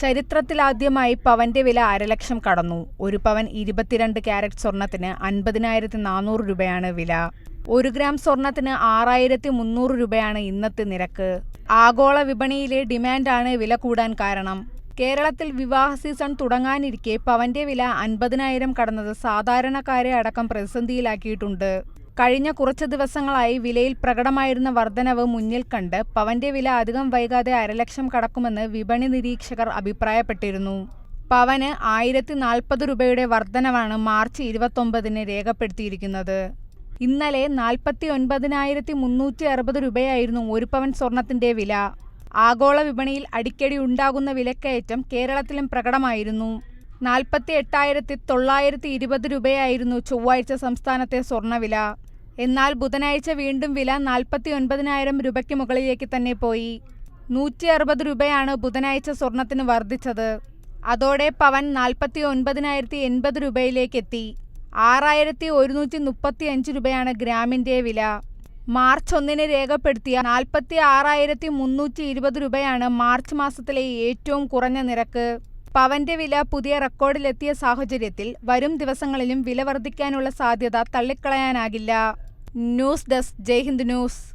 ചരിത്രത്തിലാദ്യമായി പവന്റെ വില അരലക്ഷം കടന്നു. ഒരു പവൻ ഇരുപത്തിരണ്ട് ക്യാരറ്റ് സ്വർണത്തിന് അൻപതിനായിരത്തി നാനൂറ് രൂപയാണ് വില. ഒരു ഗ്രാം സ്വർണത്തിന് ആറായിരത്തി മുന്നൂറ് രൂപയാണ് ഇന്നത്തെ നിരക്ക്. ആഗോള വിപണിയിലെ ഡിമാൻഡാണ് വില കൂടാൻ കാരണം. കേരളത്തിൽ വിവാഹ സീസൺ തുടങ്ങാനിരിക്കെ പവന്റെ വില അൻപതിനായിരം കടന്നത് സാധാരണക്കാരെ അടക്കം പ്രതിസന്ധിയിലാക്കിയിട്ടുണ്ട്. കഴിഞ്ഞ കുറച്ച് ദിവസങ്ങളായി വിലയിൽ പ്രകടമായിരുന്ന വർധനവ് മുന്നിൽ കണ്ട് പവന്റെ വില അധികം വൈകാതെ അരലക്ഷം കടക്കുമെന്ന് വിപണി നിരീക്ഷകർ അഭിപ്രായപ്പെട്ടിരുന്നു. പവന് ആയിരത്തി നാൽപ്പത് രൂപയുടെ വർധനവാണ് മാർച്ച് ഇരുപത്തൊമ്പതിന് രേഖപ്പെടുത്തിയിരിക്കുന്നത്. ഇന്നലെ നാൽപ്പത്തി ഒൻപതിനായിരത്തി മുന്നൂറ്റി അറുപത് രൂപയായിരുന്നു ഒരു പവൻ സ്വർണത്തിന്റെ വില. ആഗോള വിപണിയിൽ അടിക്കടി ഉണ്ടാകുന്ന വിലക്കയറ്റം കേരളത്തിലും പ്രകടമായിരുന്നു. നാൽപ്പത്തി എട്ടായിരത്തി തൊള്ളായിരത്തി ഇരുപത് രൂപയായിരുന്നു ചൊവ്വാഴ്ച സംസ്ഥാനത്തെ സ്വർണവില എന്നാൽ ബുധനാഴ്ച വീണ്ടും വില നാൽപ്പത്തി ഒൻപതിനായിരം രൂപയ്ക്ക് മുകളിലേക്ക് തന്നെ പോയി. നൂറ്റി അറുപത് രൂപയാണ് ബുധനാഴ്ച സ്വർണത്തിന് വർദ്ധിച്ചത്. അതോടെ പവൻ നാൽപ്പത്തി ഒൻപതിനായിരത്തി എൺപത് രൂപയിലേക്കെത്തി. ആറായിരത്തി ഒരുന്നൂറ്റി മുപ്പത്തി അഞ്ച് രൂപയാണ് ഗ്രാമിന്റെ വില. മാർച്ച് ഒന്നിന് രേഖപ്പെടുത്തിയ നാൽപ്പത്തി ആറായിരത്തി മുന്നൂറ്റി ഇരുപത് രൂപയാണ് മാർച്ച് മാസത്തിലെ ഏറ്റവും കുറഞ്ഞ നിരക്ക്. പവന്റെ വില പുതിയ റെക്കോർഡിലെത്തിയ സാഹചര്യത്തിൽ വരും ദിവസങ്ങളിലും വില വർദ്ധിക്കാനുള്ള സാധ്യത തള്ളിക്കളയാനാകില്ല. News desk Jaihind news